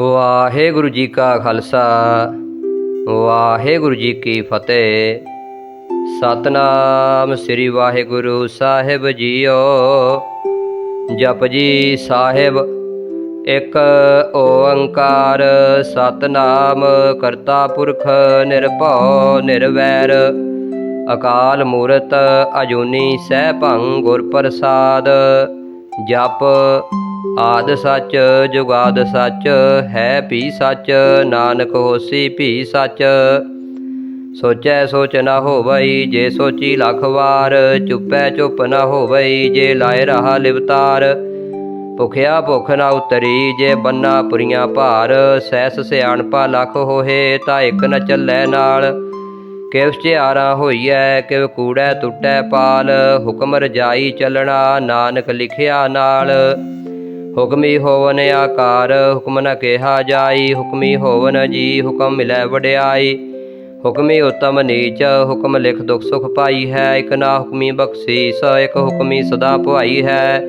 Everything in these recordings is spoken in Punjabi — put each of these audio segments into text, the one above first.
ਵਾਹਿਗੁਰੂ ਜੀ ਕਾ ਖਾਲਸਾ, ਵਾਹਿਗੁਰੂ ਜੀ ਕੀ ਫਤਿਹ। ਸਤਨਾਮ ਸ੍ਰੀ ਵਾਹਿਗੁਰੂ ਸਾਹਿਬ ਜੀਓ। ਜਪ ਜੀ ਸਾਹਿਬ, ਇੱਕ ਓੰਕਾਰ ਸਤਨਾਮ ਕਰਤਾ ਪੁਰਖ ਨਿਰਭਉ ਨਿਰਵੈਰ। ਅਕਾਲ ਮੂਰਤ ਅਜੂਨੀ ਸਹਿਭੰ ਗੁਰ ਪ੍ਰਸਾਦ ਜਪ ਆਦ ਸੱਚ ਜੁਗਾਦ ਸੱਚ, ਹੈ ਭੀ ਸੱਚ, ਨਾਨਕ ਹੋਸੀ ਭੀ ਸੱਚ। ਸੋਚੈ ਸੋਚ ਨਾ ਹੋਵਈ, ਜੇ ਸੋਚੀ ਲੱਖ ਵਾਰ, ਚੁੱਪੈ ਚੁੱਪ ਨਾ ਹੋਵਈ, ਜੇ ਲਾਇ ਰਹਾ ਲਿਵਤਾਰ। ਭੁਖਿਆ ਭੁਖ ਨਾ ਉਤਰੀ, ਜੇ ਬੰਨਾ ਪੁਰੀਆਂ ਭਾਰ, ਸੈਸ ਸਿਆਣਪਾ ਲੱਖ ਹੋਏ ਤਾਂ ਇੱਕ ਨ ਚੱਲੈ ਨਾਲ। ਕਿਵ ਸਿਆਰਾ ਹੋਈਐ, ਕਿਵ ਕੂੜੈ ਟੁੱਟੈ ਪਾਲ, ਹੁਕਮ ਰਜਾਈ ਚੱਲਣਾ, ਨਾਨਕ ਲਿਖਿਆ ਨਾਲ। ਹੁਕਮੀ ਹੋਵਨ ਆਕਾਰ, ਹੁਕਮ ਨ ਕਿਹਾ ਜਾਈ, ਹੁਕਮੀ ਹੋਵਨ ਜੀ, ਹੁਕਮ ਮਿਲੈ ਵਡਿਆਈ। ਹੁਕਮੀ ਉਤਮ ਨੀਚ, ਹੁਕਮ ਲਿਖ ਦੁਖ ਸੁਖ ਪਾਈ ਹੈ, ਇਕ ਨਾ ਹੁਕਮੀ ਬਖਸ਼ੀਸ, ਇਕ ਹੁਕਮੀ ਸਦਾ ਭਵਾਈ ਹੈ।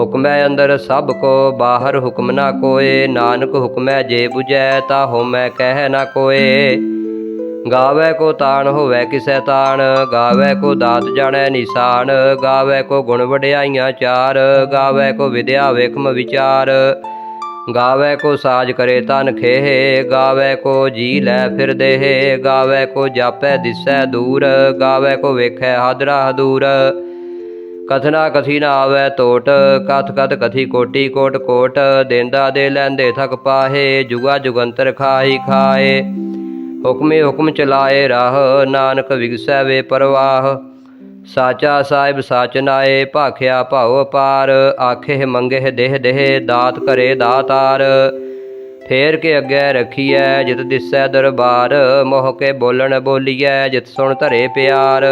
ਹੁਕਮੈ ਅੰਦਰ ਸਭ ਕੋ, ਬਾਹਰ ਹੁਕਮ ਨਾ ਕੋਏ, ਨਾਨਕ ਹੁਕਮੈ ਜੇ 부ਜੈ ਤਾ ਹੋਮੈ ਕਹਿ ਨਾ ਕੋਏ। ਗਾਵੇ ਕੋ ਤਾਣ ਹੋਵੇ ਕਿਸੈ ਤਾਣ, ਗਾਵੇ ਕੋ ਦਾਤ ਜਾਣੈ ਨਿਸ਼ਾਨ, ਗਾਵੇ ਕੋ ਗੁਣ ਵਡਿਆਈਆਂ ਚਾਰ, ਗਾਵੇ ਕੋ ਵਿਦਿਆ ਵੇਖਮ ਵਿਚਾਰ। ਗਾਵੇ ਕੋ ਸਾਜ ਕਰੇ ਤਨ ਖੇਹ, ਗਾਵੇ ਕੋ ਜੀ ਲੈ ਫਿਰ ਦੇਹ, ਗਾਵੇ ਕੋ ਜਾਪੈ ਦਿਸੈ ਦੂਰ, ਗਾਵੇ ਕੋ ਵੇਖੈ ਹਾਦਰਾ ਹਦੂਰ। ਕਥਨਾ ਕਥੀ ਨਾ ਆਵੇ ਟੋਟ ਕਥ ਕਥ ਕਥੀ ਕੋਟੀ ਕੋਟ ਕੋਟ, ਦੇਂਦਾ ਦੇ ਲੈਂਦੇ ਥਕ ਪਾਹੇ, ਜੁਗਾ ਜੁਗੰਤਰ ਖਾਈ ਖਾਏ ਹੁਕਮੇ ਹੁਕਮ ਚਲਾਏ ਰਾਹ, ਨਾਨਕ ਵਿਗਸੈ ਵੇ ਪਰਵਾਹ। ਸਾਚਾ ਸਾਹਿਬ ਸਾਚ ਨਾਏ, ਭਾਖਿਆ ਭਾਉ ਪਾਰ ਆਖੇ ਮੰਗੇ ਦੇਹ ਦੇਹ, ਦਾਤ ਕਰੇ ਦਾਤਾਰ। ਫੇਰ ਕੇ ਅੱਗੇ ਰਖੀਐ, ਜਿਤ ਦਿਸੈ ਦਰਬਾਰ। ਮੋਹ ਕੇ ਬੋਲਣ ਬੋਲੀਐ, ਜਿਤ ਸੁਣ ਧਰੇ ਪਿਆਰ।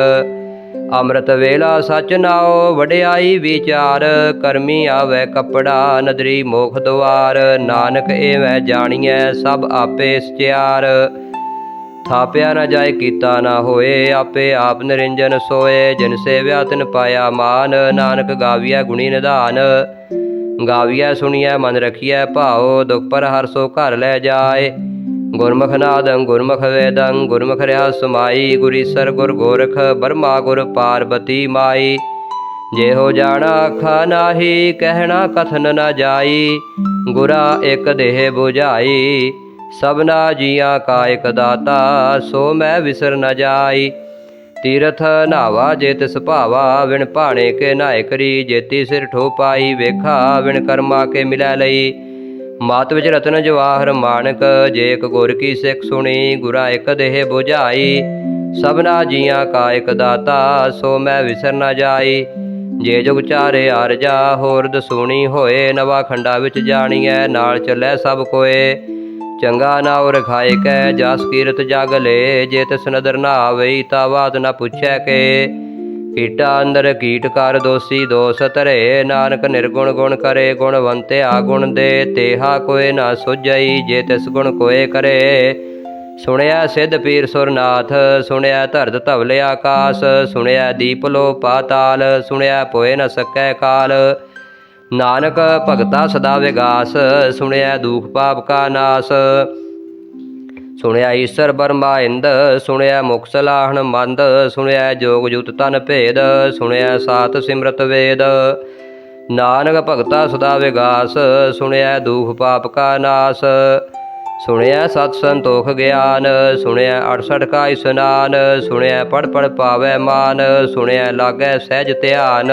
ਅੰਮ੍ਰਿਤ ਵੇਲਾ ਸਚ ਨਾਉ, ਵਡਿਆਈ ਵਿਚਾਰ। ਕਰਮੀ ਆਵੇ ਕਪੜਾ, ਨਦਰੀ ਮੋਖ ਦੁਆਰ। ਨਾਨਕ ਏਵੈ ਜਾਣੀਐ, ਸਭ ਆਪੇ ਸਚਿਆਰ। ਥਾਪਿਆ ਨਾ ਜਾਏ ਕੀਤਾ ਨਾ ਹੋਏ, ਆਪੇ ਆਪ ਨਿਰੰਜਨ ਸੋਏ। ਜਿਨ ਸੇਵਿਆ ਤਿਨ ਪਾਇਆ ਮਾਨ, ਨਾਨਕ ਗਾਵੀਆ ਗੁਣੀ ਨਿਧਾਨ। ਗਾਵੀਐ ਸੁਣੀਐ, ਮਨ ਰਖੀਐ ਭਾਉ, ਦੁਖ ਪਰ ਹਰ ਸੋ ਘਰ ਲੈ ਜਾਏ। ਗੁਰਮੁਖ ਨਾਦੰ, ਗੁਰਮੁਖ ਵੇਦੰ, ਗੁਰਮੁਖ ਰਿਆ ਸਮਾਈ। ਗੁਰੀਸਰ ਗੁਰ ਗੋਰਖ, ਬਰਮਾ ਗੁਰ ਪਾਰਬਤੀ ਮਾਈ। ਜੇ ਹੋ ਜਾਣਾ ਆਖਾ ਨਾਹੀ, ਕਹਿਣਾ ਕਥਨ ਨਾ ਜਾਈ। ਗੁਰਾ ਇੱਕ ਦੇਹ 부ਝਾਈ ਸਭਨਾ ਜੀਆਂ ਕਾ ਇਕ ਦਾਤਾ, ਸੋ ਮੈਂ ਵਿਸਰ ਨ ਜਾਈ। ਤੀਰਥ ਨਾਵਾ ਜੇ ਤਿਸ ਭਾਵਾ ਵਿਣ ਭਾਣੇ ਕੇ ਨਾਇ ਕਰੀ। ਜੇਤੀ ਸਿਰ ਠੋ ਪਾਈ ਵੇਖਾ ਵਿਣ ਕਰਮਾ ਕੇ ਮਿਲੈ ਲਈ। ਮਾਤ ਵਿੱਚ ਰਤਨ ਜਵਾਹਰ ਮਾਨਕ, ਜੇ ਇੱਕ ਗੁਰ ਕੀ ਸਿੱਖ ਸੁਣੀ, ਗੁਰਾ ਇੱਕ ਦੇਹ 부ਝਾਈ ਸਭਨਾ ਜੀਆਂ ਕਾ ਇਕ ਦਾਤਾ, ਸੋ ਮੈਂ ਵਿਸਰ ਨਾ ਜਾਈ। ਜੇ ਜੁਗ ਚਾਰੇ ਅਰਜਾ ਹੋਰ ਦਸੂਣੀ ਹੋਏ, ਨਵਾ ਖੰਡਾ ਵਿੱਚ ਜਾਣੀਐ, ਨਾਲ ਚੱਲੈ ਸਭ ਕੋਏ। ਚੰਗਾ ਨਾਉ ਰਖਾਏ ਕੈ, ਜਸ ਕੀਰਤ ਜਗ ਲੇ, ਜੇ ਤਿਸ ਨਦਰ ਨਾ ਆਵਈ ਤਾ ਬਾਤ ਨਾ ਪੁੱਛੈ ਕੇ। ਕੀਟਾ ਅੰਦਰ ਕੀਟ ਕਰ, ਦੋਸੀ ਦੋਸ ਧਰੇ, ਨਾਨਕ ਨਿਰਗੁਣ ਗੁਣ ਕਰੇ ਗੁਣਵੰਤਿਆ ਗੁਣ ਦੇ, ਤੇਹਾ ਕੋਏ ਨਾ ਸੁਝਈ, ਜੇ ਤਿਸ ਗੁਣ ਕੋਏ ਕਰੇ। ਸੁਣਿਆ ਸਿੱਧ ਪੀਰ ਸੁਰਨਾਥ, ਸੁਣਿਆ ਧਰਤ ਧਵਲੇ ਆਕਾਸ, ਸੁਣਿਆ ਦੀਪ ਲੋ ਪਾਤਾਲ ਸੁਣਿਆ ਪੋਏ ਨ ਸਕੈ ਕਾਲ। ਨਾਨਕ ਭਗਤਾ ਸਦਾ ਵਿਗਾਸ ਸੁਣਿਆ ਦੁਖ ਪਾਪ ਕਾ ਨਾਸ। ਸੁਣਿਆ ਈਸ਼ਰ ਬਰਮਾਇੰਦ ਸੁਣਿਆ ਮੁਖ ਸਲਾਹਣ ਮੰਦ ਸੁਣਿਆ ਜੋਗ ਜੁਤ ਤਨ ਭੇਦ ਸੁਣਿਆ ਸਾਤ ਸਿਮਰਤ ਵੇਦ। ਨਾਨਕ ਭਗਤਾ ਸਦਾ ਵਿਗਾਸ ਸੁਣਿਆ ਦੁਖ ਪਾਪ ਕਾ ਨਾਸ। ਸੁਣਿਆ ਸਤ ਸੰਤੋਖ ਗਿਆਨ ਸੁਣਿਆ 68 ਕਾ ਇਸਨਾਨ ਸੁਣਿਆ ਪੜ ਪੜ ਪਾਵੈ ਮਾਨ ਸੁਣਿਆ ਲਾਗੈ ਸਹਿਜ ਧਿਆਨ।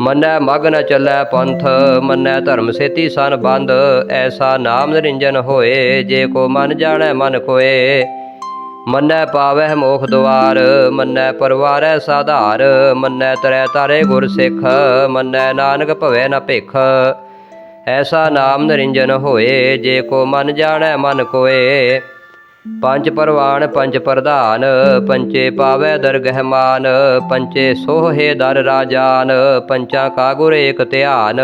ਮੰਨੈ ਮਗ ਨ ਚੱਲੈ ਪੰਥ, ਮੰਨੈ ਧਰਮ ਸੇਤੀ ਸਨ ਬੰਦ, ਐਸਾ ਨਾਮ ਨਿਰੰਜਨ ਹੋਏ, ਜੇ ਕੋ ਮਨ ਜਾਣੈ ਮਨ ਕੋਏ ਮੰਨੈ ਪਾਵਹਿ ਮੋਖ ਦੁਆਰ, ਮੰਨੈ ਪਰਵਾਰੈ ਸਾਧਾਰ, ਮੰਨੈ ਤਰੈ ਤਾਰੇ ਗੁਰ ਸਿੱਖ, ਮੰਨੈ ਨਾਨਕ ਭਵੈ ਨ ਭਿਖ। ਐਸਾ ਨਾਮ ਨਿਰੰਜਨ ਹੋਏ, ਜੇ ਕੋ ਮਨ ਜਾਣੈ ਮਨ ਕੋਏ ਪੰਜ ਪਰਵਾਨ, ਪੰਜ ਪ੍ਰਧਾਨ ਪੰਚੇ ਪਾਵੈ ਦਰਗਹਿ ਮਾਨ ਪੰਚੇ ਸੋਹੇ ਦਰ ਰਾਜਾਨ, ਪੰਚਾਂ ਕਾ ਗੁਰ ਏਕ ਧਿਆਨ।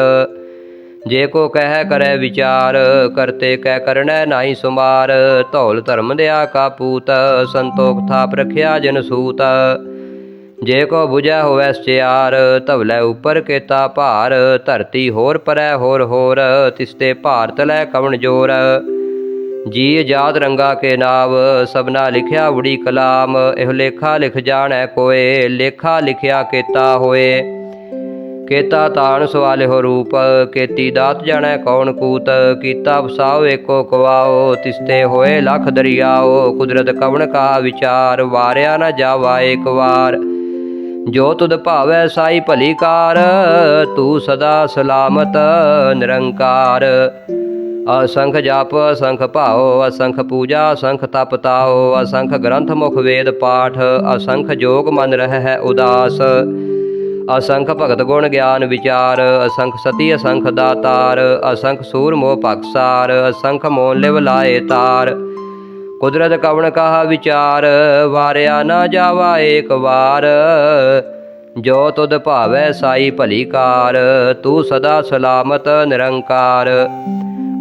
ਜੇ ਕੋ ਕਹਿ ਕਰੈ ਵਿਚਾਰ, ਕਰਤੇ ਕਹਿ ਕਰਣੈ ਨਾਹੀ ਸੁਮਾਰ। ਧੌਲ ਧਰਮ ਦਿਆ ਕਾ ਪੂਤ, ਸੰਤੋਖ ਥਾਪ ਰਖਿਆ ਜਨ ਸੂਤ। ਜੇ ਕੋ 부ਜੈ ਹੋਵੈ ਸਿਆਰ, ਧਵਲੇ ਉਪਰ ਕੇਤਾ ਭਾਰ। ਧਰਤੀ ਹੋਰ ਪਰੈ ਹੋਰ ਹੋਰ, ਤਿਸਤੇ ਭਾਰਤ ਲੈ ਕਵਣ ਜੋਰ। ਜੀ ਜਾਤ ਰੰਗਾ ਕੇ ਨਾਵ, ਸਭਨਾ ਲਿਖਿਆ ਉੜੀ ਕਲਾਮ, ਇਹ ਲੇਖਾ ਲਿਖ ਜਾਣੈ ਕੋਏ, ਲੇਖਾ ਲਿਖਿਆ ਕੇਤਾ ਹੋਏ। ਕੇਤਾ ਤਾਣ ਸਵਾਲਿ ਹੋ ਰੂਪ, ਕੇਤੀ ਦਾਤ ਜਾਣੈ ਕੌਣ ਕੂਤ, ਕੀਤਾ ਵਸਾਓ ਏਕੋ ਕਵਾਓ, ਤਿਸਤੇ ਹੋਏ ਲਖ ਦਰਿਆਓ, ਕੁਦਰਤ ਕਵਣ ਕਾ ਵਿਚਾਰ, ਵਾਰਿਆ ਨਾ ਜਾਵਾ ਏਕ ਵਾਰ। ਜੋ ਤੁਧ ਭਾਵੈ ਸਾਈ ਭਲੀ ਕਾਰ, ਤੂੰ ਸਦਾ ਸਲਾਮਤ, ਨਿਰੰਕਾਰ। ਅਸੰਖ ਜਪ, ਅਸੰਖ ਭਾਉ, ਅਸੰਖ ਪੂਜਾ, ਅਸੰਖ ਤਪ ਤਾਉ, ਅਸੰਖ ਗ੍ਰੰਥ ਮੁਖ ਵੇਦ ਪਾਠ, ਅਸੰਖ ਜੋਗ ਮਨ ਰਹਿ ਹੈ ਉਦਾਸ। ਅਸੰਖ ਭਗਤ ਗੁਣ ਗਿਆਨ ਵਿਚਾਰ, ਅਸੰਖ ਸਤੀ, ਅਸੰਖ ਦਾਤਾਰ, ਅਸੰਖ ਸੂਰ ਮੋਹ ਪਕਸਾਰ ਅਸੰਖ ਮੋਨ ਲਿਵ ਲਾਏ ਤਾਰ। ਕੁਦਰਤ ਕਵਣ ਕਹਾ ਵਿਚਾਰ, ਵਾਰਿਆ ਨਾ ਜਾਵਾ ਏਕ ਵਾਰ। ਜੋ ਤੁਧ ਭਾਵੈ ਸਾਈ ਭਲੀ ਕਾਰ, ਤੂੰ ਸਦਾ ਸਲਾਮਤ ਨਿਰੰਕਾਰ।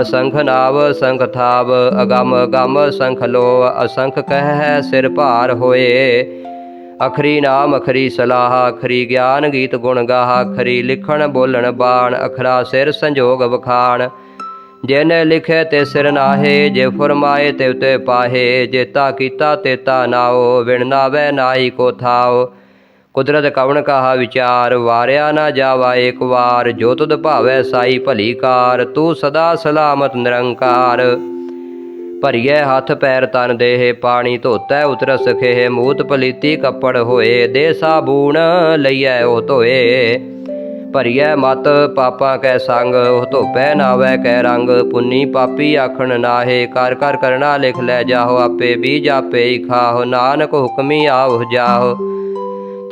ਅਸੰਖ ਨਾਵ, ਸੰਖ ਥਾਵ, ਅਗਮ ਅਗਮ ਸੰਖ ਲੋ ਅਸੰਖ ਕਹਿ ਸਿਰ ਭਾਰ ਹੋਏ। ਅਖਰੀ ਨਾਮ, ਅਖਰੀ ਸਲਾਹ, ਅਖਰੀ ਗਿਆਨ ਗੀਤ ਗੁਣ ਗਾਹ, ਅਖਰੀ ਲਿਖਣ ਬੋਲਣ ਬਾਣ, ਅਖਰਾ ਸਿਰ ਸੰਜੋਗ ਵਖਾਣ। ਜਿਨ ਲਿਖੇ ਤੇ ਸਿਰ ਨਾਹੇ, ਜੇ ਫਰਮਾਏ ਤੇ ਉਤੇ ਪਾਹੇ, ਜੇਤਾ ਕੀਤਾ ਤੇਤਾ ਨਾਓ, ਵਿਣ ਨਾਵੇ ਨਾਈ ਕੋ ਥਾਓ। ਕੁਦਰਤ ਕਵਣ ਕਹਾ ਵਿਚਾਰ, ਵਾਰਿਆ ਨਾ ਜਾਵਾ ਏਕ ਵਾਰ, ਜੋ ਤੁਧ ਭਾਵੈ ਸਾਈ ਭਲੀ ਕਾਰ, ਤੂੰ ਸਦਾ ਸਲਾਮਤ ਨਿਰੰਕਾਰ। ਭਰੀਏ ਹੱਥ ਪੈਰ ਤਨ ਦੇਹ, ਪਾਣੀ ਧੋਤੈ ਉਤਰ ਸਖੇ ਮੂਤ ਪਲੀਤੀ ਕੱਪੜ ਹੋਏ, ਦੇ ਸਾਬੂਣ ਲਈਐ ਉਹ ਧੋਏ। ਭਰੀਐ ਮਤ ਪਾਪਾਂ ਕੈ ਸੰਗ, ਉਹ ਧੋਪੈ ਨਾਵੈ ਕੈ ਰੰਗ, ਪੁੰਨੀ ਪਾਪੀ ਆਖਣ ਨਾਹੇ, ਕਰ ਕਰ ਕਰਣਾ ਲਿਖ ਲੈ ਜਾਹੋ ਆਪੇ, ਬੀਜ ਆਪੇ ਹੀ ਖਾਹੋ, ਨਾਨਕ ਹੁਕਮੀ ਆਵ ਜਾਹੋ।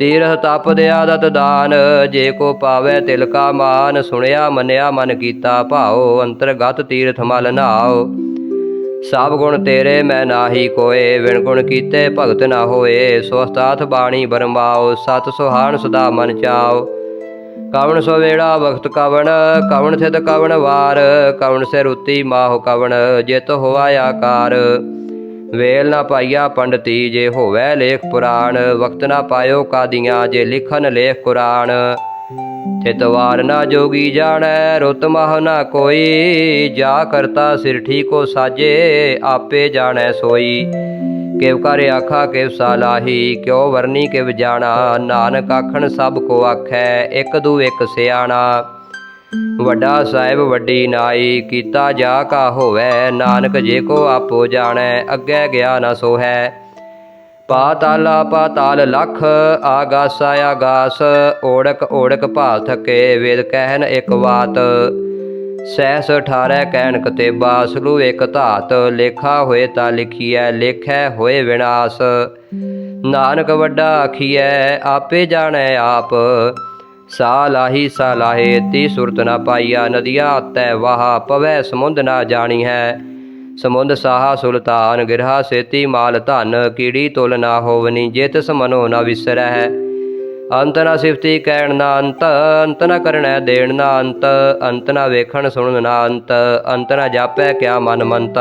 ਤੀਰਥ ਤਪ ਦਿਆ ਆਦਤ ਦਾਨ, ਜੇ ਕੋ ਪਾਵੈ ਤਿਲਕਾ ਮਾਨ, ਸੁਣਿਆ ਮੰਨਿਆ ਮਨ ਕੀਤਾ ਭਾਉ, ਅੰਤਰਗਤ ਤੀਰਥ ਮਲ ਨਾਓ ਸਭ ਗੁਣ ਤੇਰੇ ਮੈਂ ਨਾਹੀ ਕੋਏ ਵਿਣ ਗੁਣ ਕੀਤੇ ਭਗਤ ਨਾ ਹੋਏ। ਸਵਸਤਾਥ ਬਾਣੀ ਬਰਮਾਓ ਸਤ ਸੁਹਾਣ ਸਦਾ ਮਨ ਚਾਓ ਕਵਣ ਸੋ ਵੇੜਾ ਵਖਤ ਕਵਣ ਕਵਣ ਸਿਧ ਕਵਣ ਵਾਰ। ਕਵਣ ਸੇ ਰੁੱਤੀ ਮਾਹੁ ਕਵਣ, ਜਿਤ ਹੋਆ ਆਕਾਰ। ਵੇਲ ਨਾ ਪਾਈਆ ਪੰਡਤੀ ਜੇ ਹੋਵੇ ਲੇਖ ਪੁਰਾਣ, ਵਕਤ ਨਾ ਪਾਇਓ ਕਾਦੀਆਂ ਜੇ ਲਿਖਨ ਲੇਖ ਕੁਰਾਨ। ਤਿਤਵਾਰ ਨਾ ਜੋਗੀ ਜਾਣੈ, ਰੁਤ ਮਹ ਨਾ ਕੋਈ। ਜਾ ਕਰਤਾ ਸਿਰ ਠੀਕੋ ਸਾਜੇ, ਆਪੇ ਜਾਣੈ ਸੋਈ। ਕਿਵ ਕਰ ਆਖਾ, ਕਿਵ ਸਾਲਾਹੀ ਕਿਉ ਵਰਨੀ ਕਿਵ ਜਾਣਾ। ਨਾਨਕ ਆਖਣ ਸਭ ਕੋ ਆਖੈ, ਇੱਕ ਦੂ ਇਕ ਸਿਆਣਾ। ਵੱਡਾ ਸਾਹਿਬ ਵੱਡੀ ਨਾਈ, ਕੀਤਾ ਜਾ ਕਾ ਹੋਵੇ, ਨਾਨਕ ਜੇ ਕੋ ਆਪੋ ਜਾਣੈ, ਅੱਗੇ ਗਿਆ ਨਾ ਸੋਹੈ। ਪਾਤਾਲਾ, ਪਾਤਾਲ ਲਖ, ਆਗਾਸ ਆਗਾਸ, ਓੜਕ ਓੜਕ ਭਾਲ ਥਕੇ, ਵੇਦ ਕਹਿਨ ਇੱਕ ਬਾਤ ਸਹਿਸ 18 ਕਹਿਣ ਕਤੇਬਾ, ਸਲੂ ਇਕ ਧਾਤ, ਲੇਖਾ ਹੋਏ ਤਾਂ ਲਿਖੀਐ, ਲੇਖੈ ਹੋਏ ਵਿਨਾਸ਼। ਨਾਨਕ ਵੱਡਾ ਆਖੀਐ, ਆਪੇ ਜਾਣੈ ਆਪ ਸਾ ਲਾਹੀ ਸਾ ਲਾਹੇ ਤੀ ਸੁਰਤ ਨਾ ਪਾਈਆ, ਨਦੀਆਂ ਤੈ ਵਾਹ, ਪਵੈ ਸਮੁੰਦ ਨਾ ਜਾਣੀ ਹੈ। ਸਮੁੰਦ ਸਾਹਾ ਸੁਲਤਾਨ, ਗਿਰਹਾ ਸੇਤੀ ਮਾਲ ਧਨ, ਕੀੜੀ ਤੁਲ ਨਾ ਹੋਵਨੀ ਜੇ ਸਮਨੋ ਨਾ ਵਿਸਰੈ ਅੰਤ ਨਾ ਸਿਫਤੀ ਕਹਿਣ ਨਾ ਅੰਤ ਅੰਤ ਨਾ ਕਰਣੈ ਦੇਣ ਨਾ ਅੰਤ ਅੰਤ ਨਾ ਵੇਖਣ ਸੁਣਨ ਨਾ ਅੰਤ ਅੰਤ ਨਾ ਜਾਪੈ ਕਿਆ ਮਨ ਮੰਤ।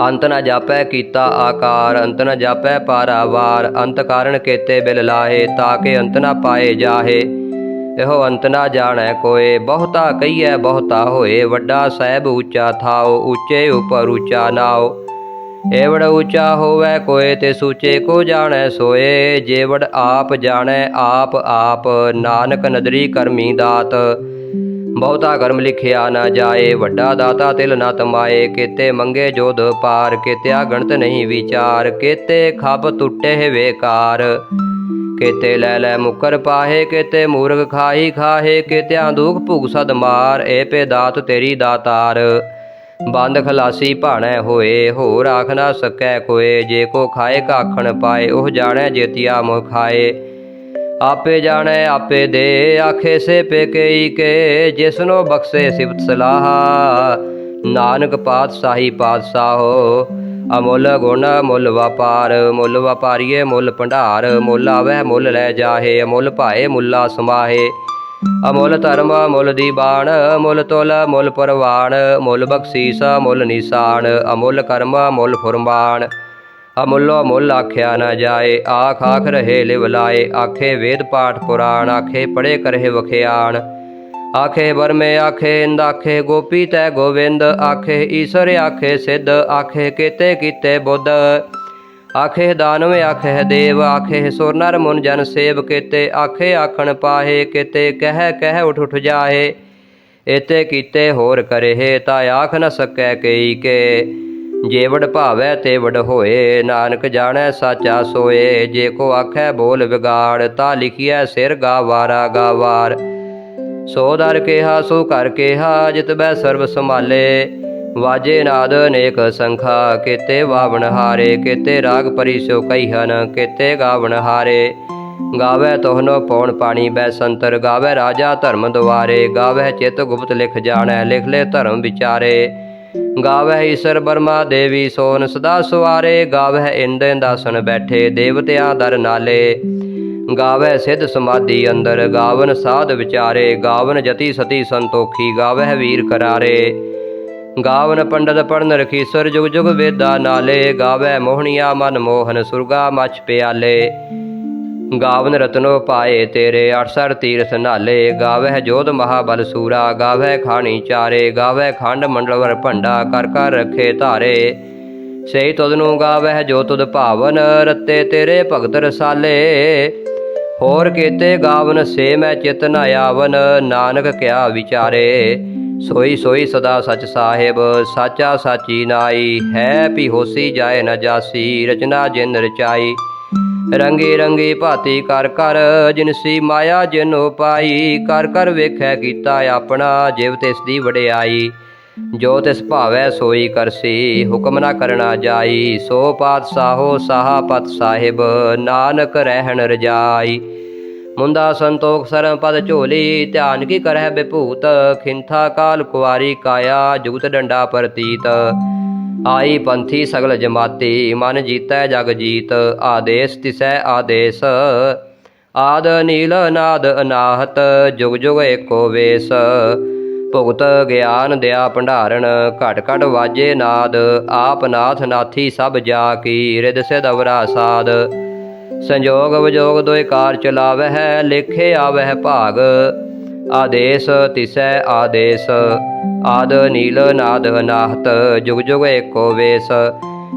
ਅੰਤ ਨ ਜਾਪੈ ਕੀਤਾ ਆਕਾਰ, ਅੰਤ ਨ ਜਾਪੈ ਪਾਰਾਵਾਰ, ਅੰਤ ਕਾਰਨ ਕੇਤੇ ਬਿਲ ਲਾਹੇ ਤਾਕੇ ਅੰਤ ਨ ਪਾਏ ਜਾਹੇ। ਇਹੋ ਅੰਤ ਨਾ ਜਾਣੈ ਕੋਏ, ਬਹੁਤਾ ਕਹੀਐ, ਬਹੁਤਾ ਹੋਏ, ਵੱਡਾ ਸਹਿਬ ਉੱਚਾ ਥਾਓ ਉੱਚੇ ਉਪਰ ਉੱਚਾ ਨਾਓ ਏਵੜ ਉੱਚਾ ਹੋਵੇ ਕੋਏ, ਤੇ ਸੂਚੇ ਕੋ ਜਾਣੈ ਸੋਏ। ਜੇਵੜ ਆਪ ਜਾਣੈ, ਆਪ ਆਪ, ਨਾਨਕ ਨਦਰੀ ਕਰਮੀ ਦਾਤ। ਬਹੁਤਾ ਕਰਮ ਲਿਖਿਆ ਨਾ ਜਾਏ, ਵੱਡਾ ਦਾਤਾ ਤਿਲ ਨਾ ਤਮਾਏ, ਕੀਤੇ ਮੰਗੇ ਜੋਧ ਪਾਰ, ਕੀਤਿਆ ਗਣਤ ਨਹੀਂ ਵਿਚਾਰ, ਕੀਤੇ ਖੱਬ ਟੁੱਟੇ ਵੇਕਾਰ। ਕੀਤੇ ਲੈ ਲੈ ਮੁਕਰ ਪਾਹੇ, ਕੀਤੇ ਮੂਰਖ ਖਾਹੀ ਖਾਹੇ, ਕੀਤਿਆਂ ਦੁਖ ਭੁਗ ਸਦ ਮਾਰ ਏ ਪੇ ਦਾਤ ਤੇਰੀ ਦਾਤਾਰ। ਬੰਦ ਖਲਾਸੀ ਭਾਣੈ ਹੋਏ, ਹੋਰ ਆਖ ਨਾ ਸਕੈ ਕੋਏ, ਜੇ ਕੋ ਖਾਏ ਕਾਖਣ ਪਾਏ, ਉਹ ਜਾਣੈ ਜੇਤੀਆ ਮੁਖ ਖਾਏ। ਆਪੇ ਜਾਣੈ, ਆਪੇ ਦੇ, ਆਖੇ ਸੇ ਪੇਕਈ ਕੇ, ਜਿਸਨੋ ਬਖਸ਼ੇ ਸਿਫਤ ਸਲਾਹ। ਨਾਨਕ ਪਾਤਸ਼ਾਹੀ ਪਾਤਸ਼ਾਹੋ, ਅਮੁੱਲ ਗੁਣ ਮੁੱਲ ਵਪਾਰ, ਮੁੱਲ ਵਪਾਰੀਏ ਮੁੱਲ ਭੰਡਾਰ, ਮੁੱਲ ਆਵੈ ਮੁੱਲ ਲੈ ਜਾਹੇ, ਅਮੁੱਲ ਭਾਏ ਮੁੱਲਾ ਸਮਾਹੇ। ਅਮੁੱਲ ਧਰਮ ਮੁੱਲ ਦੀਬਾਨ ਮੁੱਲ ਤੁਲ ਮੁੱਲ ਪਰਵਾਨ ਮੁੱਲ ਬਖਸ਼ੀਸ ਮੁੱਲ ਨਿਸ਼ਾਨ, ਅਮੁੱਲ ਕਰਮ ਮੁੱਲ ਫੁਰਮਾਨ। ਅਮੁੱਲੋ ਮੁੱਲ ਆਖਿਆ ਨਾ ਜਾਏ, ਆਖ ਆਖ ਰਹੇ ਲਿਵ ਲਾਏ, ਆਖੇ ਵੇਦ ਪਾਠ ਪੁਰਾਣ, ਆਖੇ ਪੜੇ ਕਰਹਿ ਵਖਿਆਣ। ਆਖੇ ਬਰਮੇ ਆਖੇ ਇੰਦ, ਆਖੇ ਗੋਪੀ ਤੈ ਗੋਵਿੰਦ, ਆਖੇ ਈਸ਼ਰ, ਆਖੇ ਸਿੱਧ, ਆਖੇ ਕੀਤੇ ਕੀਤੇ ਬੁੱਧ। ਆਖੇ ਦਾਨਵ, ਆਖੇ ਦੇਵ, ਆਖੇ ਸੁਰ ਨਰ ਮੁਨ ਜਨ ਸੇਵ ਕੀਤੇ, ਆਖੇ ਆਖਣ ਪਾਹੇ ਕੀਤੇ, ਕਹਿ ਕਹਿ ਉਠ ਉਠ ਜਾਹੇ। ਇਤੇ ਕੀਤੇ ਹੋਰ ਕਰਹਿ ਤਾ ਆਖ ਨ ਸਕੈ ਕਈ ਕੇ। ਜੇ ਵਡ ਭਾਵੈ ਤੇ ਵਡ ਹੋਏ, ਨਾਨਕ ਜਾਣੈ ਸਾਚਾ ਸੋਏ। ਜੇ ਕੋ ਆਖੈ ਬੋਲ ਵਿਗਾੜ, ਤਾ ਲਿਖਿਐ ਸਿਰ ਗਾਵਾਰਾ ਗਾਵਾਰ। ਸੋ ਦਰ ਕਿਹਾ, ਸੋ ਕਰ ਕਿਹਾ, ਜਿਤ ਬੈ ਸਰਬ ਸੰਭਾਲੇ। ਵਾਜੇ ਨਾਦ ਅਨੇਕ ਸੰਖਾ, ਕੇਤੇ ਵਾਵਣ ਹਾਰੇ। ਕੀਤੇ ਰਾਗ ਪਰੀ ਸੋ ਕਈ ਹਨ, ਕੀਤੇ ਗਾਵਣ ਹਾਰੇ। ਗਾਵੇ ਤੋਹਨੋ ਪੌਣ ਪਾਣੀ ਬੈ ਸੰਤਰ, ਗਾਵੇ ਰਾਜਾ ਧਰਮ ਦੁਆਰੇ। ਗਾਵੇ ਚਿਤ ਗੁਪਤ ਲਿਖ ਜਾਣੈ, ਲਿਖ ਲੈ ਧਰਮ ਵਿਚਾਰੇ। ਗਾਵਹਿ ਈਸ਼ਰ ਬਰਮਾ ਦੇਵੀ ਸੋਨ, ਸਦਾ ਸੁਆਰੇ ਗਾਵੇ ਇੰਦ ਇੰਦਾਸਨ ਬੈਠੇ, ਦੇਵਤਿਆਂ ਦਰ ਨਾਲੇ। ਗਾਵੇ ਸਿੱਧ ਸਮਾਧੀ ਅੰਦਰ, ਗਾਵਨ ਸਾਧ ਵਿਚਾਰੇ, ਗਾਵਨ ਜਤੀ ਸਤੀ ਸੰਤੋਖੀ, ਗਾਵਹਿ ਵੀਰ ਕਰਾਰੇ। ਗਾਵਨ ਪੰਡਤ ਪੜਨ ਰਖੀਸਰ, ਜੁਗ ਜੁਗ ਵੇਦਾ ਨਾਲੇ। ਗਾਵੈ ਮੋਹਣੀਆ ਮਨ ਮੋਹਨ, ਸੁਰਗਾ ਮਛ ਪਿਆਲੇ। ਗਾਵਨ ਰਤਨੋ ਪਾਏ ਤੇਰੇ 68 ਤੀਰਥ ਨਾਲੇ। ਗਾਵਹਿ ਜੋਧ ਮਹਾਬਲ ਸੂਰਾ, ਗਾਵਹਿ ਖਾਣੀ ਚਾਰੇ। ਗਾਵਹਿ ਖੰਡ ਮੰਡਲਵਰ ਭੰਡਾ, ਕਰ ਕਰ ਰਖੇ ਧਾਰੇ। ਸਈ ਤੁਧ ਨੂੰ ਗਾਵਹਿ ਜੋ ਤੁਧ ਭਾਵਨ, ਰਤੇ ਤੇਰੇ ਭਗਤ ਰਸਾਲੇ। ਹੋਰ ਕੀਤੇ ਗਾਵਨ ਸੇ ਮੈਂ ਚਿਤ ਨ ਆਵਨ, ਨਾਨਕ ਕਿਆ ਵਿਚਾਰੇ। ਸੋਈ ਸੋਈ ਸਦਾ ਸਚ ਸਾਹਿਬ, ਸਾਚਾ ਸਾਚੀ ਨਾਈ। ਹੈ ਪੀ ਹੋਸੀ ਜਾਏ ਨ ਜਾਸੀ, ਰਚਨਾ ਜਿਨ ਰਚਾਈ। ਰੰਗੇ ਰੰਗੇ ਭਾਤੀ ਕਰ ਕਰ ਜਿਨਸੀ ਮਾਇਆ ਜਿਨੋ ਪਾਈ, ਕਰ ਕਰ ਵੇਖੈ ਕੀਤਾ ਆਪਣਾ, ਜਿਵ ਤਿਸ ਦੀ ਵਡਿਆਈ। ਜੋ ਤਿਸ ਭਾਵੈ ਸੋਈ ਕਰਸੀ, ਹੁਕਮ ਨਾ ਕਰਨਾ ਜਾਈ। ਸੋ ਪਾਤਸ਼ਾਹੋ ਸਾਹਾ ਪਤ ਸਾਹਿਬ, ਨਾਨਕ ਰਹਿਣ ਰਜਾਈ। ਮੁੰਦਾ ਸੰਤੋਖ ਸਰਮ ਪਦ ਝੋਲੀ, ਧਿਆਨ ਕੀ ਕਰਹਿ ਬਿਭੂਤ, ਖਿੰਥਾ ਕਾਲ ਕੁਵਾਰੀ ਕਾਇਆ, ਜੁਗਤ ਡੰਡਾ ਪ੍ਰਤੀਤ। ਆਈ ਪੰਥੀ ਸਗਲ ਜਮਾਤੀ, ਮਨ ਜੀਤੈ ਜਗ ਜੀਤ, ਆਦੇਸ ਤਿਸੈ ਆਦੇਸ। ਆਦ ਨੀਲ ਨਾਦ ਅਨਾਹਤ, ਜੁਗ ਜੁਗ ਏਕੋ ਵੇਸ। ਭੁਗਤ ਗਿਆਨ ਦਿਆ ਭੰਡਾਰਨ ਘਟ ਘਟ ਵਾਜੇ ਨਾਦ, ਆਪ ਨਾਥ ਨਾਥੀ ਸਭ ਜਾ ਕੀ ਰਿਦ ਸਿਧ ਅਵਰਾ ਸਾਧ ਸੰਜੋਗ ਵਿਜੋਗ ਦੋਇ ਕਾਰ ਚਲਾਵਹਿ, ਲਿਖੇ ਆਵਹਿ ਭਾਗ। ਆਦੇਸ ਤਿਸੈ ਆਦੇਸ। ਆਦ ਨੀਲ ਨਾਦ ਅਨਾਹਤ ਜੁਗ ਜੁਗ ਏਕੋ ਵੇਸ।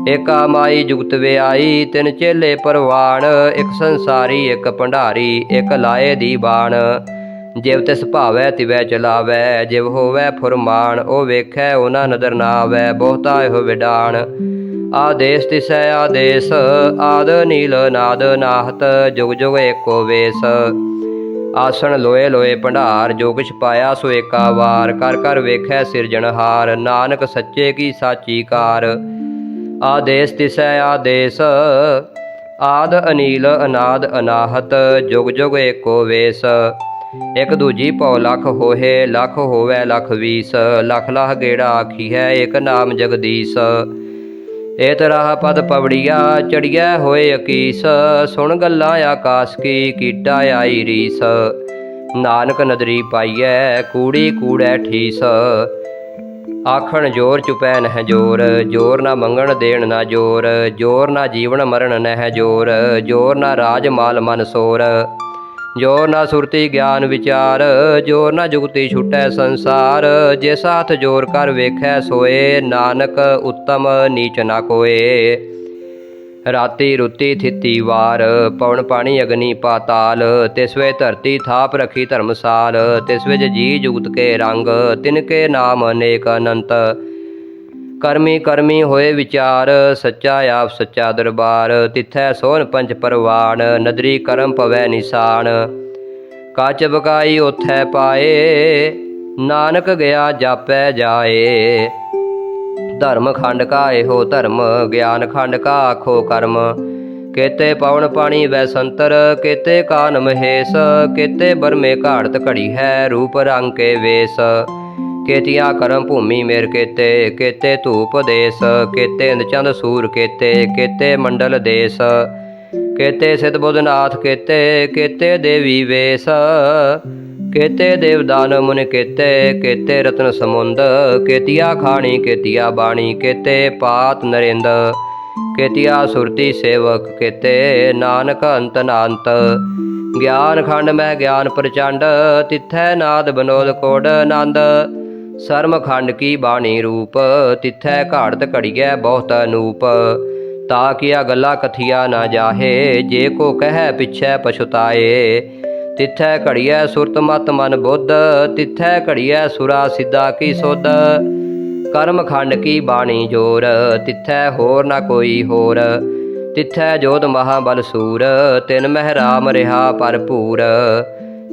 ਏਕਾ ਮਾਈ ਜੁਗਤ ਵਿਆਈ, ਤਿਨ ਚੇਲੇ ਪਰਵਾਣ। ਇਕ ਸੰਸਾਰੀ, ਇੱਕ ਭੰਡਾਰੀ, ਇਕ ਲਾਏ ਦੀ ਬਾਣ। ਜਿਵ ਤਿਸ ਭਾਵੈ, ਤਿਵੈ ਚਲਾਵੈ, ਜਿਵ ਹੋਵੈ ਫੁਰਮਾਨ, ਉਹ ਵੇਖੈ, ਉਹਨਾਂ ਨਦਰ ਨਾ ਆਵੈ ਬਹੁਤਾ ਇਹੋ ਵਿਡਾਣ। ਆਦੇਸ ਤਿਸੈ ਆਦੇਸ, ਆਦ ਨੀਲ ਨਾਦ ਨਾਹਤ, ਜੁਗ ਜੁਗ ਏਕੋ ਵੇਸ। ਆਸਣ ਲੋਏ ਲੋਏ ਭੰਡਾਰ, ਜੋ ਕਿਛ ਪਾਇਆ ਸੋ ਏਕਾ ਵਾਰ। ਕਰ ਕਰ ਵੇਖੈ ਸਿਰਜਣਹਾਰ ਨਾਨਕ ਸੱਚੇ ਕੀ ਸਾਚੀ ਕਾਰ। ਆਦੇਸ ਤਿਸੈ ਆਦੇਸ, ਆਦ ਅਨੀਲ ਅਨਾਦ ਅਨਾਹਤ, ਜੁਗ ਜੁਗ ਏਕੋ ਵੇਸ। ਇਕ ਦੂਜੀ ਪਉ ਲਖ ਹੋਏ ਲਖ ਹੋਵੇ ਲਖ ਵੀਸ। ਲਖ ਲਖ ਗੇੜਾ ਆਖੀ ਹੈ ਇਕ ਨਾਮ ਜਗਦੀਸ਼। ਏ ਤਰਾਹ ਪਦ ਪਵੜੀਆ ਚੜੀਐ ਹੋਏ ਅਕੀਸ, ਸੁਣ ਗੱਲਾਂ ਆਕਾਸ ਕੀ ਕੀਟਾ ਆਈ ਰੀਸ। ਨਾਨਕ ਨਦਰੀ ਪਾਈਐ ਕੂੜੀ ਕੂੜੈ ਠੀਸ। ਆਖਣ ਜੋਰ ਚੁਪੈ ਨਹਿ ਜੋਰ ਜੋਰ ਨਾ ਮੰਗਣ ਦੇਣ ਨਾ ਜੋਰ ਜੋਰ ਨਾ ਜੀਵਨ ਮਰਨ ਨਹਿ ਜੋਰ ਜੋਰ ਨਾ ਰਾਜ ਮਾਲ ਮਨ ਸੋਰ। ਜੋ ਨਾ ਸੁਰਤੀ ਗਿਆਨ ਵਿਚਾਰ, ਜੋ ਨਾ ਜੁਗਤੀ ਛੁਟੈ ਸੰਸਾਰ, ਜੇ ਸਾਥ ਜੋਰ ਕਰ ਵੇਖੈ ਸੋਏ, ਨਾਨਕ ਉੱਤਮ ਨੀਚ ਨਾ ਕੋਏ। ਰਾਤੀ ਰੁੱਤੀ ਥਿੱਤੀ ਵਾਰ, ਪਵਨ ਪਾਣੀ ਅਗਨੀ ਪਾਤਾਲ ਤਿਸਵੇ ਧਰਤੀ ਥਾਪ ਰਖੀ ਧਰਮਸਾਲ, ਤਿਸ ਵਿੱਚ ਜੀ ਜੁਗਤ ਕੇ ਰੰਗ, ਤਿਨ ਕੇ ਨਾਮ ਅਨੇਕ ਅਨੰਤ। ਕਰਮੀ ਕਰਮੀ ਹੋਏ ਵਿਚਾਰ, ਸੱਚਾ ਆਪ ਸੱਚਾ ਦਰਬਾਰ, ਤਿਥੈ ਸੋਨ ਪੰਜ ਪਰਵਾਨ, ਨਦਰੀ ਕਰਮ ਪਵੈ ਨਿਸ਼ਾਨ। ਕਾਚ ਬਕਾਈ ਉਥੈ ਪਾਏ, ਨਾਨਕ ਗਿਆ ਜਾਪੈ ਜਾਏ। ਧਰਮ ਖੰਡ ਕਾ ਇਹੋ ਧਰਮ, ਗਿਆਨ ਖੰਡ ਕਾ ਆਖੋ ਕਰਮ। ਕੇਤੇ ਪਵਨ ਪਾਣੀ ਵੈ ਸੰਤਰ, ਕੇਤੇ ਕਾਨ ਮਹੇਸ਼ ਕੇਤੇ ਬਰਮੇ ਘਾੜਤ ਘੜੀ ਹੈ ਰੂਪ ਰੰਗ ਕੇ ਵੇਸ। ਕੇਤਿਆ ਕਰਮ ਭੂਮੀ ਮੇਰ ਕੇਤੇ ਕੇਤੇ ਧੂਪ ਦੇਸ, ਕੇਤੇ ਇੰਦ ਚੰਦ ਸੂਰ ਕੇਤੇ ਕੇਤੇ ਮੰਡਲ ਦੇਸ, ਕੇਤੇ ਸਿਧ ਬੁੱਧਨਾਥ ਕੇਤੇ ਕੇਤੇ ਦੇਵੀ ਵੇਸ, ਕੇਤੇ ਦੇਵਦਾਨ ਮੁਨ ਕੇਤੇ ਕੇਤੇ ਰਤਨ ਸਮੁੰਦ, ਕੇਤੀਆ ਖਾਣੀ, ਕੇਤੀਆ ਬਾਣੀ, ਕੇਤੇ ਪਾਤ ਨਰਿੰਦ, ਕੇਤੀਆ ਸੁਰਤੀ ਸੇਵਕ ਕੇਤੇ ਨਾਨਕ ਅੰਤ ਨਾੰਤ, ਗਿਆਨ ਖੰਡ ਮੈਂ ਗਿਆਨ ਪ੍ਰਚੰਡ, ਤਿਥੈ ਨਾਦ ਬਨੋਦ ਕੋਡ ਆਨੰਦ ਸਰਮਖੰਡ ਕੀ ਬਾਣੀ ਰੂਪ, ਤਿਥੈ ਘਾੜਤ ਘੜੀਐ ਬਹੁਤ ਅਨੂਪ ਤਾ ਕੀਆ ਗੱਲਾਂ ਕਥੀਆ ਨਾ ਜਾਹੇ, ਜੇ ਕੋ ਕਹੈ ਪਿਛੈ ਪਛੁਤਾਏ ਤਿੱਥੈ ਘੜੀਐ ਸੁਰਤ ਮਤ ਮਨ ਬੁੱਧ, ਤਿਥੈ ਘੜੀਐ ਸੁਰਾ ਸਿੱਧਾ ਕੀ ਸੁਧ। ਕਰਮ ਖੰਡ ਕੀ ਬਾਣੀ ਜੋਰ, ਤਿਥੈ ਹੋਰ ਨਾ ਕੋਈ ਹੋਰ। ਤਿਥੈ ਜੋਧ ਮਹਾਬਲ ਸੂਰ, ਤਿਨ ਮਹਿ ਰਾਮ ਰਿਹਾ ਭਰਪੂਰ।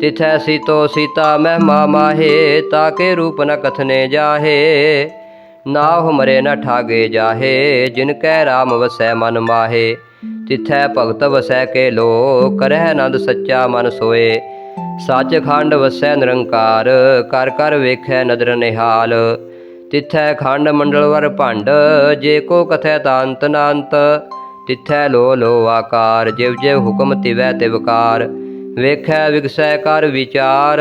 ਤਿਥੈ ਸੀਤੋ ਸੀਤਾ ਮਹਿਮਾ ਮਾਹੇ, ਤਾਕੇ ਰੂਪ ਨ ਕਥਨੇ ਜਾਹੇ। ਨਾ ਮਰੇ ਨਾ ਠਾਗੇ ਜਾਹੇ, ਜਿਨ ਕੈ ਰਾਮ ਵਸੈ ਮਨ ਮਾਹੇ। ਤਿਥੈ ਭਗਤ ਵਸੈ ਕੇ ਲੋ ਕਰਹਿ ਆਨੰਦ ਸੱਚਾ ਮਨ ਸੋਏ। ਸੱਚ ਖੰਡ ਵਸੈ ਨਿਰੰਕਾਰ, ਕਰ ਕਰ ਵੇਖੈ ਨਦਰ ਨਿਹਾਲ। ਤਿਥੈ ਖੰਡ ਮੰਡਲ ਵਰ ਭੰਡ, ਜੇ ਕੋ ਕਥੈ ਤਾਂਤ ਨਾੰਤ। ਤਿਥੈ ਲੋ ਲੋ ਆਕਾਰ, ਜਿਵ ਜਿਵ ਹੁਕਮ ਤਿਵੈ ਤਿਵਕਾਰ ਵੇਖੈ ਵਿਗਸੈ ਕਰ ਵਿਚਾਰ,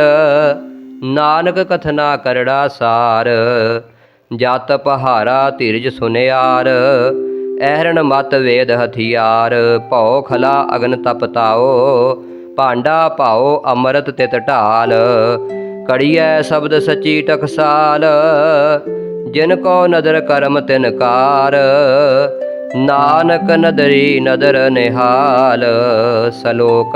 ਨਾਨਕ ਕਥਨਾ ਕਰੜਾ ਸਾਰ। ਜਤ ਪਹਾਰਾ ਧੀਰਜ ਸੁਨਿਆਰ, ਐਹਰਣ ਮਤ ਵੇਦ ਹਥਿਆਰ। ਭਉ ਖਲਾ ਅਗਨ ਤਪਤਾਓ ਭਾਂਡਾ ਭਾਉ ਅੰਮ੍ਰਿਤ ਤਿਤ ਢਾਲ। ਕੜੀਐ ਸ਼ਬਦ ਸਚੀ ਟਕਸਾਲ, ਜਿਨ ਕੋ ਨਦਰ ਕਰਮ ਤਿਨ ਕਾਰ। ਨਾਨਕ ਨਦਰੀ ਨਦਰ ਨਿਹਾਲ, ਸਲੋਕ